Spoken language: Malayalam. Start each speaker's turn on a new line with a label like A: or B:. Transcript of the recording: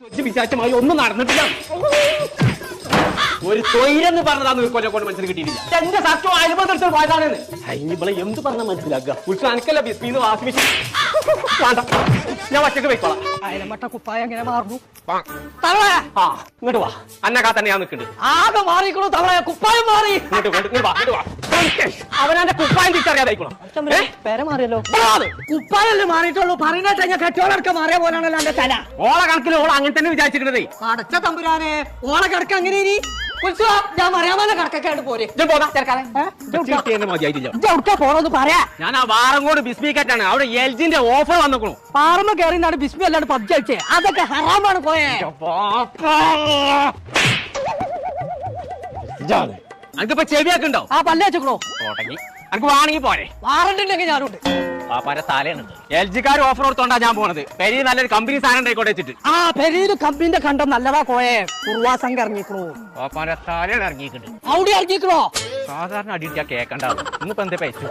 A: വിശാശമായി ഒന്നും നടന്നിട്ടില്ല. ഒരു തൊയിലെന്ന് പറഞ്ഞതാന്ന് കൊല്ലം കൊണ്ട് മനസ്സിൽ കിട്ടിയിട്ടില്ല. എന്റെ സത്യം അനുബന്ധത്തിൽ പോയതാണെന്ന്. ഇവിടെ എന്ത് പറഞ്ഞാൽ മനസ്സിലാക്കുക? ഉത്സവം എനിക്കല്ല ബിസ്മീന്ന് മെഷീൻ വേണ്ട. ഞാൻ ഒറ്റയ്ക്ക് പോയിക്കോളാം.
B: അയലമട്ട കുപ്പായ എങ്ങനെ മാറുന്നു.
A: ആ. ഇങ്ങോട്ട് വാ. അന്നക്കാ തന്നെ ഞാൻ നിൽക്കുന്നുണ്ട്
B: ആകെ മാറിക്കണു തവള. കുപ്പായം മാറി.
A: ഇങ്ങോട്ട് വാ ഇങ്ങോട്ട് വാ. അവനെ കുപ്പായം തിരിച്ചറിയാതായിക്കോളാം?
B: പേര മാറിയല്ലോ. കുപ്പായല്ലേ മാറിയിട്ടുള്ളൂ? പറയുന്നിട്ട് ഞാൻ കെട്ടോളടക്കം മാറിയ പോലാണല്ലോ എന്റെ തല.
A: ഓളെ കണക്കിൽ ഓള അങ്ങനെ തന്നെ വിചാരിച്ചിരുന്നതേ
B: അടച്ച തമ്പുരാനെ ഓളെ കിടക്ക അങ്ങനെ ഇനി. ഞാൻ അറിയാമല്ല കിടക്കൊക്കെയാണ് പോരെ. പോണോന്ന് പറയാ.
A: ഞാൻ ആ വാറങ്കോട് ബിസ്മിക്കറ്റാണ്. അവിടെ എൽജിന്റെ ഓഫർ വന്നിക്കണു.
B: പാറമ്മ കയറി നാട് ബിസ്മി അല്ലാണ്ട് പബ്ജി അടിച്ചേ അതൊക്കെ ഹറാമാണ് പോയേ.
A: അനക്കിപ്പോ ചെവിയൊക്കെ
B: ആ പല്ല് വെച്ചോ
A: അനക്ക് വാണെങ്കിൽ പോരെ.
B: വാറണ്ട് ഉണ്ടെങ്കിൽ ഞാനുണ്ട്.
A: പാപ്പാരെ തലയാണ് എൽ ജിക്കാർ ഓഫർ കൊടുത്തോണ്ടാ ഞാൻ പോണത്. പെരി നല്ലൊരു കമ്പനി സാധനം ഉണ്ടായിക്കോട്ടെ വെച്ചിട്ട്.
B: ആ പെരീത് കമ്പിന്റെ കണ്ടം നല്ലതാ കോയെ. കുറുവാസം ഇറങ്ങിക്കണു
A: പാപ്പാരെ തലയാണ് ഇറങ്ങിയിട്ടുണ്ട്.
B: അവിടെ ഇറങ്ങിക്കണോ?
A: സാധാരണ അടിയിട്ടാ കേക്കണ്ടാവും. ഇന്നിപ്പോ എന്താ പൈസ?